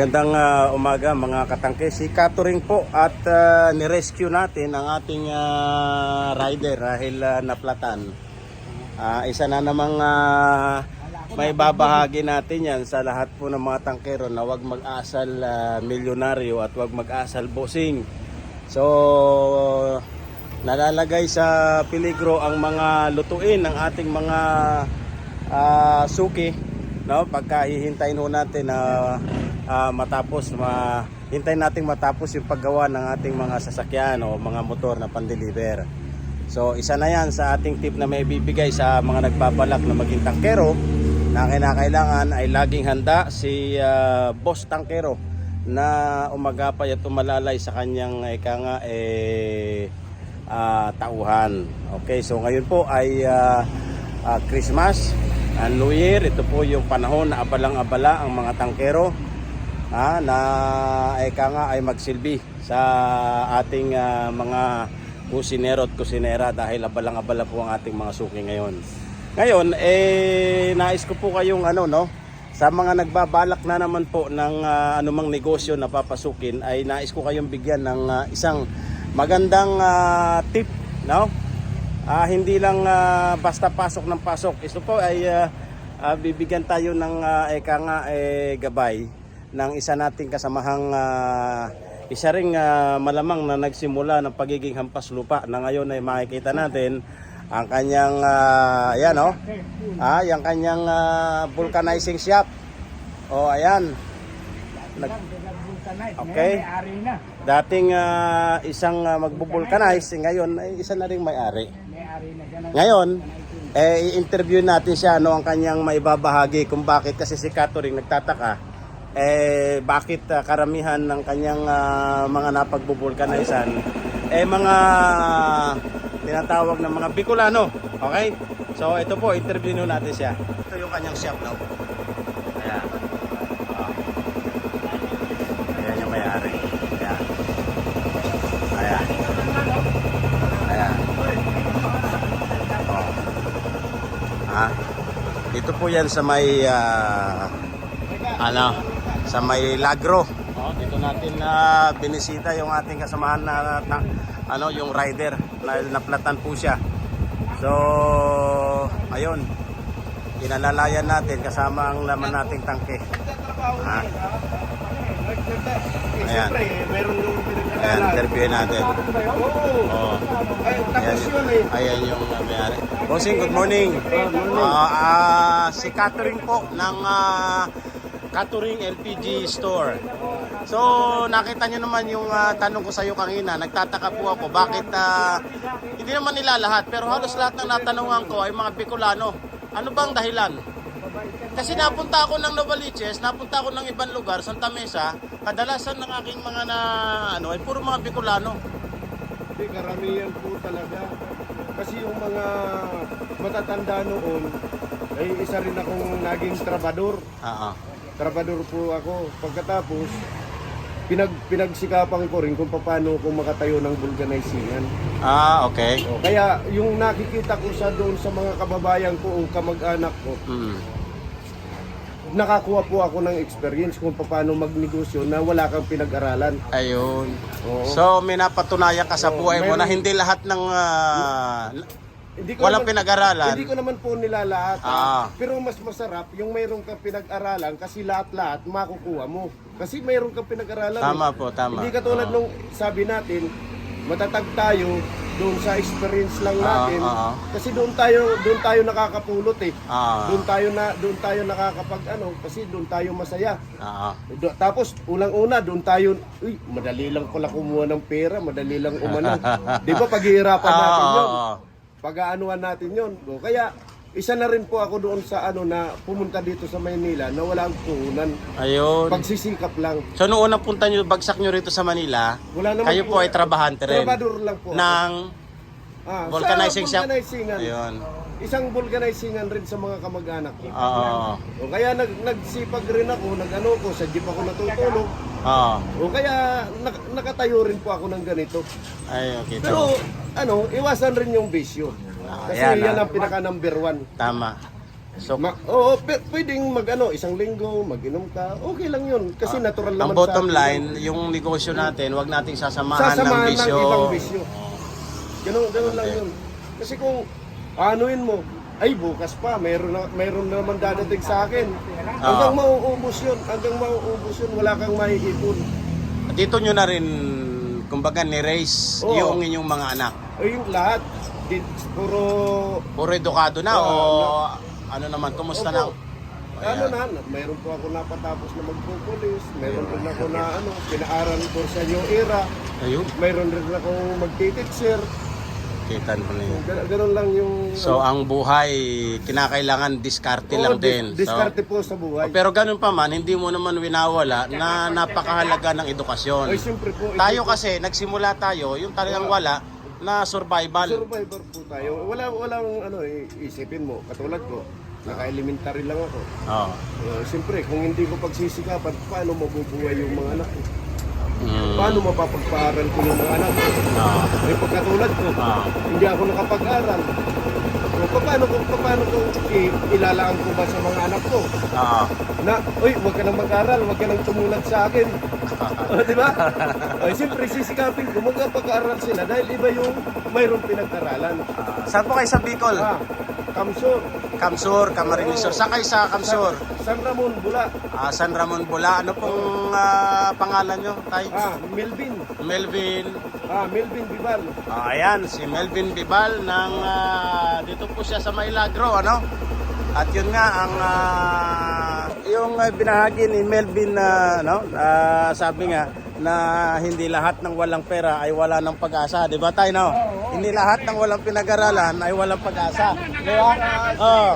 Magandang ah, umaga mga katangke. Si Katuring po at ah, nirescue natin ang ating ah, rider dahil ah, naplatan. Ah, isa na namang ah, may babahagi natin yan sa lahat po ng mga tangkero na wag mag-asal ah, milyonaryo at wag mag-asal bossing. So, nalalagay sa peligro ang mga lutuin ng ating mga ah, suki no pagka hihintayin ho natin na ah, matapos ma hintayin nating matapos yung paggawa ng ating mga sasakyan o mga motor na pandeliver. So isa na yan sa ating tip na may bibigay sa mga nagbabalak na maging tangkero na kinakailangan ay laging handa si ah, boss tangkero na umagapay at umalalay sa kanyang ika nga eh ah, tauhan. Okay, so ngayon po ay ah, ah, Christmas, and New Year. Ito po yung panahon na abalang-abala ang mga tangkero ah, na eka nga ay magsilbi sa ating ah, mga kusinero at kusinera dahil abalang-abala po ang ating mga suki ngayon. Ngayon, eh, nais ko po kayong ano, no? Sa mga nagbabalak na naman po ng ah, anumang negosyo na papasukin ay nais ko kayong bigyan ng ah, isang magandang ah, tip, no? Ah, hindi lang ah, basta pasok ng pasok. Ito po ay ah, ah, bibigyan tayo ng ah, eka nga eh, gabay ng isa nating kasamahang ah, isa ring ah, malamang na nagsimula ng pagiging hampas lupa na ngayon ay makikita natin ang kanyang ah, ayan oh. Ah, yung kanyang ah, vulcanizing shop. Oh, ayan. Nag, Okay. Dating ah, isang uh, magbubulkanize, ngayon ay isa na ring may-ari. Ngayon, eh, i-interview natin siya ano ang kanyang maibabahagi kung bakit kasi si Katuring nagtataka eh bakit ah, karamihan ng kanyang ah, mga napagbubulkanizan eh mga tinatawag ng mga Bicolano. Okay? So ito po, interview nyo natin siya. Ito yung kanyang shop no. Ayan. Oh. Ayan yung may-ari. Ayan. Ayan. Ayan. Oh. Ha? Dito po yan sa may ah, ano, sa may Lagro. Oh, dito natin na binisita yung ating kasamahan na, na ano, yung rider na naplatan po siya. So, ayun. Inalalayan natin kasama ang laman nating tangke. Ha? Ayan. meron yung Ayan, interviewin natin. Oh. Ay, Ayan, ayan yung uh, may-ari. Bossing, good morning. Ah, ah, si Catering po ng uh, Catering LPG Store. So, nakita nyo naman yung ah, tanong ko sa iyo kanina. Nagtataka po ako bakit ah, hindi naman nila lahat pero halos lahat ng natanungan ko ay mga Bicolano. Ano bang dahilan? Kasi napunta ako ng Novaliches, napunta ako ng ibang lugar, Santa Mesa, kadalasan ng aking mga na ano ay puro mga Bicolano. Hindi, karamihan po talaga. Kasi yung mga matatanda noon, ay isa rin akong naging trabador. Oo. Trabador po ako. Pagkatapos, pinag pinagsikapan ko rin kung paano ako makatayo ng vulcanizingan. Ah, okay. O, kaya yung nakikita ko sa doon sa mga kababayan ko o kamag-anak ko, Mm. nakakuha po ako ng experience kung paano magnegosyo na wala kang pinag-aralan. Ayun. Oo. So, may napatunayan ka sa Oo, buhay mo na hindi lahat ng ah, Hindi walang naman- pinag-aralan. Hindi ko naman po nilalahat. ha. Ah. Pero mas masarap yung mayroon kang pinag-aralan kasi lahat-lahat makukuha mo. Kasi mayroon kang pinag-aralan. Tama eh. po, tama. Hindi katulad Oo. nung sabi natin, matatag tayo doon sa experience lang Oo, natin. oo. Kasi doon tayo doon tayo nakakapulot eh. Ah, Doon tayo na doon tayo nakakapag ano kasi doon tayo masaya. ah, Do- Tapos ulang-una doon tayo, uy, madali lang pala kumuha ng pera, madali lang umano. 'Di ba paghihirapan natin Ah, 'yon? oo. Pag-aanuhan natin 'yon. O, Kaya isa na rin po ako doon sa ano na pumunta dito sa Maynila na walang puhunan. ayun. Pagsisikap lang. So, noong unang punta nyo, bagsak nyo rito sa Manila, Wala naman kayo po ay trabahante rin Trabador lang po. ng Ah, vulcanizing sa shop. vulcanizingan. Ayun. Isang vulcanizingan rin sa mga kamag-anak ko. Oo. O kaya nag nagsipag rin ako, nag-ano ko, sa jeep ako natutulog. Oo. O kaya nak- nakatayo rin po ako ng ganito. Ay, okay. Pero So, ano, iwasan rin yung bisyo. Ah, Kasi ayan, yan ah. ang pinaka number one. tama. So, Ma- oo, pe- pwedeng mag ano, isang linggo, mag-inom ka, okay lang yun. Kasi natural Ah, ang naman bottom sa atin line, yun. yung negosyo natin, wag nating sasamahan, ng Sasamahan ng bisyo. ibang bisyo. Ganun, ganun lang yun. Kasi kung anuin mo, ay bukas pa, mayroon, na, mayroon naman dadating sa akin. Hanggang Ah. mauubos yun, hanggang mauubos yun, wala kang maiipon. Dito nyo na rin, kumbaga, ni-raise Oo. yung inyong mga anak. Ay, yung lahat, di, puro... Puro edukado na Oo, o ano naman, kumusta na? Opo. Ano na, mayroon po ako napatapos na magpupulis, mayroon rin ako na ano, pinaaral ko sa New Era, Ayun, mayroon rin ako magtititser, kita mo na yun. Gan- ganun lang yung... So, ang buhay, kinakailangan diskarte Oo, lang dis- din. Diskarte po sa buhay. pero ganun pa man, hindi mo naman winawala na napakahalaga ng edukasyon. Ay, siyempre po. Tayo ito po, kasi, nagsimula tayo, yung talagang wala, na survival. Survivor po tayo. Wala, walang ano, eh, isipin mo. Katulad ko, naka-elementary lang ako. Oo. Uh, siyempre, kung hindi ko pagsisikapan, paano mabubuhay yung mga anak ko? Mm. Paano mapapagpaaral ko yung mga anak ko? Oo. Eh, pagkatulad ko, Oo. hindi ako nakapag-aral. O, paano ko, paano ko ilalaan ko ba sa mga anak ko? Oo. Na, uy, huwag ka nang mag-aral, huwag ka nang tumulat sa akin. o, di ba? Ay, siyempre, sisikapin ko, magkapag-aral sila dahil iba yung mayroong pinag-aralan. Saan po kayo sa Bicol? Ah, Kamsur, Kamsur, Camarines Sur. Saan kayo sa Kamsur? San Ramon, Bula. Ah, San Ramon Bula. Ano pong ah, pangalan nyo, Tay? Ah, Melvin. Melvin. Ah, Melvin Bibal. Ah, ayan, si Melvin Bibal ng ah, dito po siya sa Mailagro, ano? At yun nga ang ah, yung ah, binahagi ni Melvin na ano, ah, sabi nga na hindi lahat ng walang pera ay wala ng pag-asa, 'di ba tayo no? Hindi lahat ng walang pinag-aralan ay walang pag-asa, 'di ba? Oh.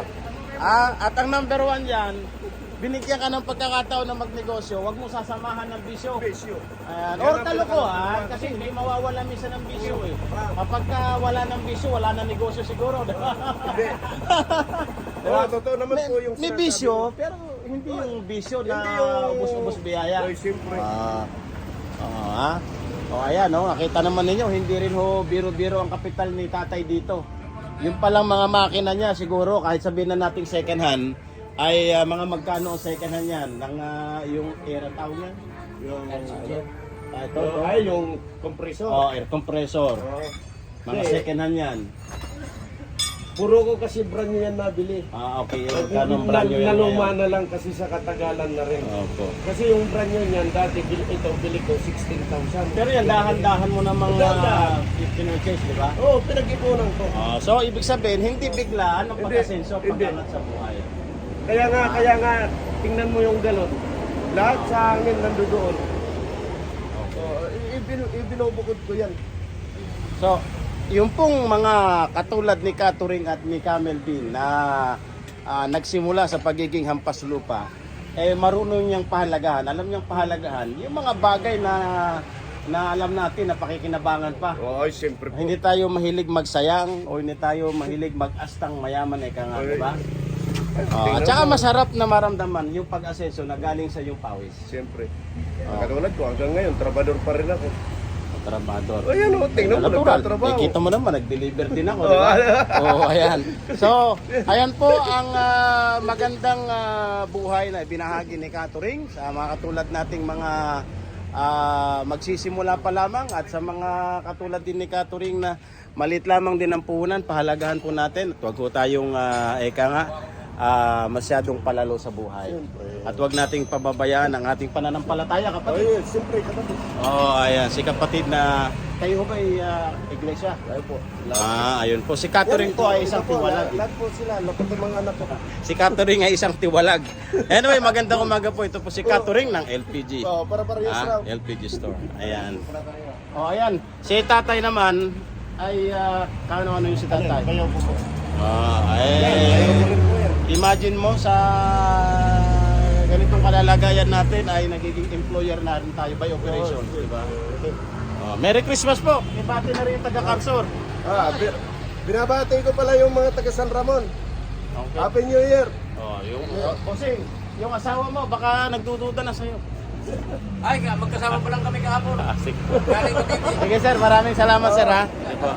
Ah, at ang number one yan, binigyan ka ng pagkakataon na magnegosyo, huwag mo sasamahan ng bisyo. Besyo. Ayan. Or kalokohan, kasi hindi mawawala minsan ng bisyo eh. Kapag ka wala ng bisyo, wala ng negosyo siguro. di ba? Hindi. Diba? Oo, totoo naman may, po yung may bisyo, mo. pero hindi yung bisyo na ubus-ubus biyaya. Ay, siyempre. Ah. Oo, ha? O ayan, no, nakita naman ninyo, hindi rin ho biro-biro ang kapital ni tatay dito. Yung palang mga makina niya, siguro, kahit sabihin na nating second hand, ay ah, mga magkano ang second hand yan? Ng, ah, yung era tawag yan? Yung? Ah, ito, ito. Ay, yung kompresor. Oh, air compressor. Oo. Mga second hand yan. Puro ko kasi brand new yan nabili. Ah, okay. Magkano ang brand new yan Naluma ngayon? na lang kasi sa katagalan na rin. Opo. Kasi yung brand new niyan, dati bil, ito, bili ko 16,000. Pero yan, dahan-dahan mo namang Dahan-dahan. uh, pinurchase, di ba? Oo, oh, pinag-ipunan ko. Ah, so, ibig sabihin, hindi biglaan ang Hindi. pag-asenso Hindi. pag-angat sa buhay. Kaya nga, kaya nga, tingnan mo yung galon. Lahat sa hangin nandoon. Oh, ibin, ibinubukod ko yan. So, yung pong mga katulad ni Katuring at ni Camel Bean na ah, nagsimula sa pagiging hampas lupa, eh marunong niyang pahalagahan, alam niyang pahalagahan, yung mga bagay na na alam natin na pakikinabangan pa. Oo, oh, siyempre po. Hindi tayo mahilig magsayang o hindi tayo mahilig mag-astang mayaman eh ka nga, di ba? Oh, at saka masarap na maramdaman yung pag-asenso na galing sa iyong pawis. Siyempre. Oo. Katulad ko, hanggang ngayon, trabador pa rin ako. Trabador. Ayan o, tingnan mo, Natural. nagtatrabaho. Eh, kita mo naman, nag-deliver din ako, di ba? Oo, ayan. So, ayan po ang ah, magandang ah, buhay na binahagi ni Katuring sa mga katulad nating mga ah, magsisimula pa lamang at sa mga katulad din ni Katuring na malit lamang din ang puhunan, pahalagahan po natin at huwag po tayong ah, eka nga ah, masyadong palalo sa buhay. Siyempre. At huwag nating pababayaan ang ating pananampalataya kapatid. Ay, siyempre, kapatid. Oh, ayan, si kapatid na kayo ba ay ah, iglesia? Ay po. Ah, ayun po. Si Catherine po ay isang po, tiwalag. Lahat po sila, lahat ng mga anak ko. Si Catherine ay isang tiwalag. Anyway, magandang umaga po. Ito po si Catherine ng LPG. Oh, para para yes Ah. LPG store. Ayan. Oh, ayan. Si tatay naman ay uh, kano ano yung si tatay? Kayo po po. Ah, Kayo ay imagine mo sa ganitong kalalagayan natin ay nagiging employer na rin tayo by operation, di ba? Oh, Merry Christmas po. Ibati na rin yung taga Karsor. Ah, bi- binabati ko pala yung mga taga San Ramon. Okay. Happy New Year. Oh, yung kasi yung asawa mo baka nagdududa na sa'yo. Ay, nga, magkasama pa lang kami kahapon. Ah, sige. Galing ko. Sige sir, maraming salamat sir ha. Sige po.